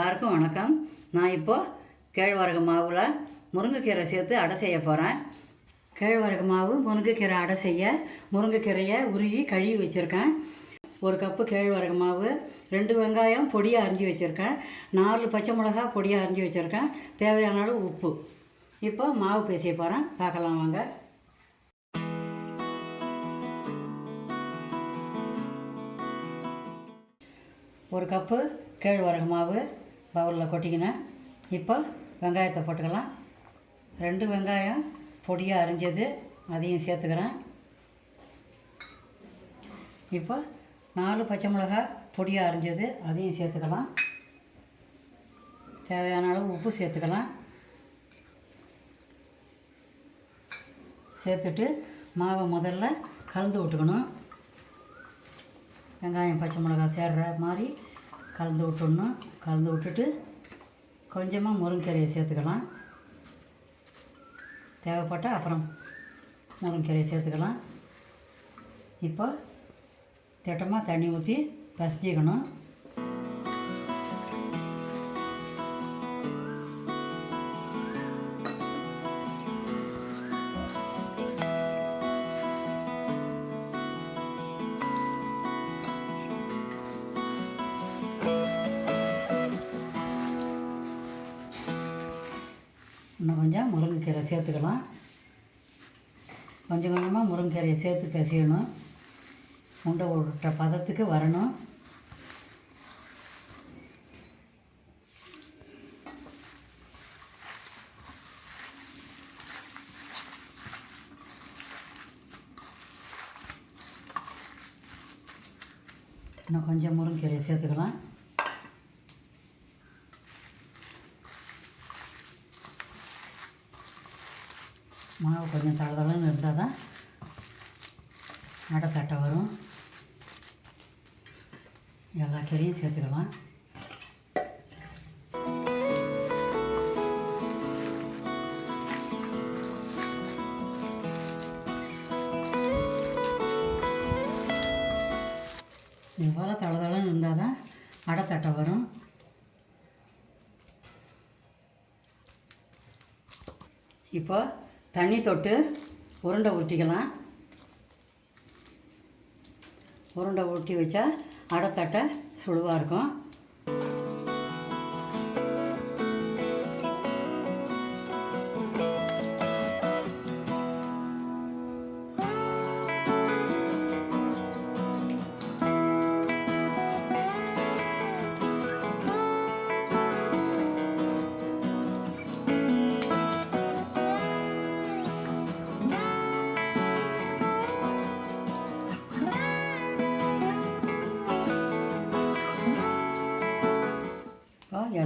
எல்லாருக்கும் வணக்கம். நான் இப்போது கேழ்வரகு மாவில் முருங்கைக்கீரை சேர்த்து அடை செய்ய போகிறேன் கேழ்வரகு மாவு முருங்கைக்கீரை அடை செய்ய முருங்கைக்கீரையை உருகி கழுவி வச்சுருக்கேன். ஒரு கப்பு கேழ்வரகு மாவு ரெண்டு வெங்காயம் பொடியாக அரிஞ்சு வச்சுருக்கேன். நாலு பச்சை மிளகா பொடியாக அரிஞ்சு வச்சுருக்கேன். தேவையான அளவு உப்பு. இப்போ மாவு பேசிய போகிறேன் பார்க்கலாம் வாங்க. ஒரு கப்பு கேழ்வரகு மாவு பவுலில் கொட்டிக்கினேன் இப்போ வெங்காயத்தை போட்டுக்கலாம். ரெண்டு வெங்காயம் பொடியாக அரிஞ்சது அதையும் சேர்த்துக்கிறேன். இப்போ நாலு பச்சை மிளகாய் பொடியாக அரிஞ்சது அதையும் சேர்த்துக்கலாம். தேவையான அளவு உப்பு சேர்த்துக்கலாம். சேர்த்துட்டு மாவை முதல்ல கலந்து விட்டுக்கணும். வெங்காயம் பச்சை மிளகாய் சேர்ற மாதிரி கலந்து விட்டுடணும் கலந்து விட்டுட்டு கொஞ்சமாக முருங்கீரையை சேர்த்துக்கலாம். தேவைப்பட்டால் அப்புறம் முருங்கீரையை சேர்த்துக்கலாம். இப்போ திட்டமாக தண்ணி ஊற்றி பசிஞ்சிக்கணும் கொஞ்சம் முருங்கைக்கீரை சேர்த்துக்கலாம். கொஞ்சம் கொஞ்சமாக முருங்கைக்கீரையை சேர்த்து பிசையணும். உண்டை உருட்ட பதத்துக்கு வரணும். இன்னும் கொஞ்சம் முருங்கைக்கீரையை சேர்த்துக்கலாம். மாவு கொஞ்சம் தளதளன்னு இருந்தால் தான் அடை தட்டை வரும். எல்லா கறியும் சேர்த்துக்கலாம். இவ்வளோ போல் தளதளன்னு இருந்தால் தான் அடை தட்டை வரும். இப்போ தண்ணி தொட்டு உருண்டை ஊட்டிக்கலாம் உருண்டை ஊட்டி வச்சா அடைத்தட்டை சுழுவாக இருக்கும்.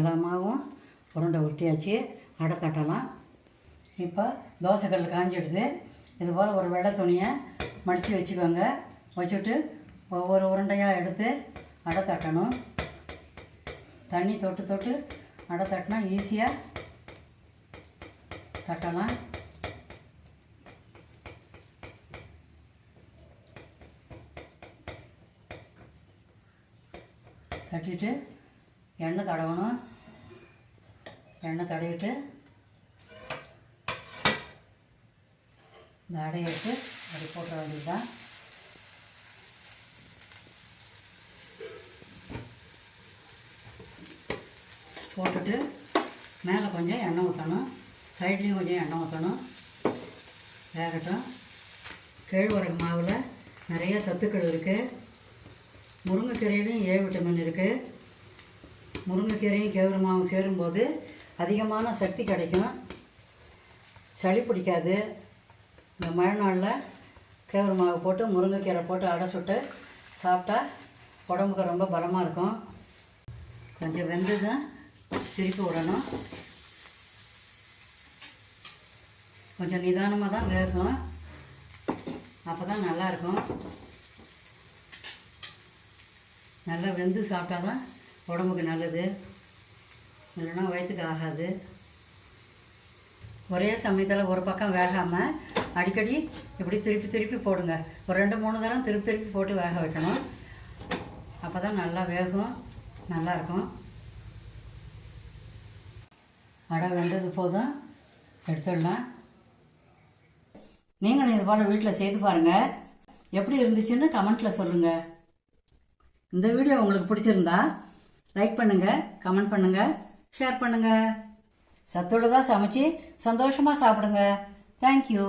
இப்போ உருண்டை உருட்டியாச்சு அடை தட்டலாம். இப்போ தோசைக்கல் காஞ்சிடுது. இது போல் ஒரு வெள்ளை துணியை மடித்து வச்சுக்கோங்க. வச்சுட்டு ஒவ்வொரு உருண்டையாக எடுத்து அடை தட்டணும். தண்ணி தொட்டு தொட்டு அடை தட்டினா ஈஸியாக தட்டலாம். தட்டிட்டு எண்ணெய் தடவணும். எண்ணெய் தடவிட்டு இந்த அடையை எடுத்து அப்படி போட்டுற வேண்டியது தான் போட்டுட்டு மேலே கொஞ்சம் எண்ணெய் ஊற்றணும் சைட்லேயும் கொஞ்சம் எண்ணெய் ஊற்றணும் வேகட்டும். கேழ்வரகு மாவில் நிறைய சத்துக்கள் இருக்குது முருங்கைக்கீரையிலையும் ஏ விட்டமின் இருக்குது முருங்கைக்கீரையும் கேவுரு மாவும் சேரும்போது அதிகமான சக்தி கிடைக்கும். சளி பிடிக்காது. இந்த மழை நாளில் கேவரு மாவு போட்டு முருங்கைக்கீரை போட்டு அடை சுட்டு சாப்பிட்டா உடம்புக்கு ரொம்ப பலமாக இருக்கும். கொஞ்சம் வெந்து தான் திருப்பி விடணும். கொஞ்சம் நிதானமாக தான் வேகும் அப்போ தான் நல்லாயிருக்கும் நல்லா வெந்து சாப்பிட்டா தான் உடம்புக்கு நல்லது. இல்லைன்னா வயிற்றுக்கு ஆகாது. ஒரே சமயத்தில் ஒரு பக்கம் வேகாமல் அடிக்கடி இப்படி திருப்பி திருப்பி போடுங்க. ஒரு ரெண்டு மூணு தரம் திருப்பி திருப்பி போட்டு வேக வைக்கணும். அப்போ தான் நல்லா வேகும் நல்லாயிருக்கும் அடை வெந்தது போதும். எடுத்துடலாம். நீங்களும் இது போல் வீட்டில் செய்து பாருங்கள் எப்படி இருந்துச்சுன்னு கமெண்ட்டில் சொல்லுங்கள் இந்த வீடியோ உங்களுக்கு பிடிச்சிருந்தா லைக் பண்ணுங்கள் கமெண்ட் பண்ணுங்கள் ஷேர் பண்ணுங்கள் தான் சமைச்சு சந்தோஷமாக சாப்பிடுங்க. தேங்க்யூ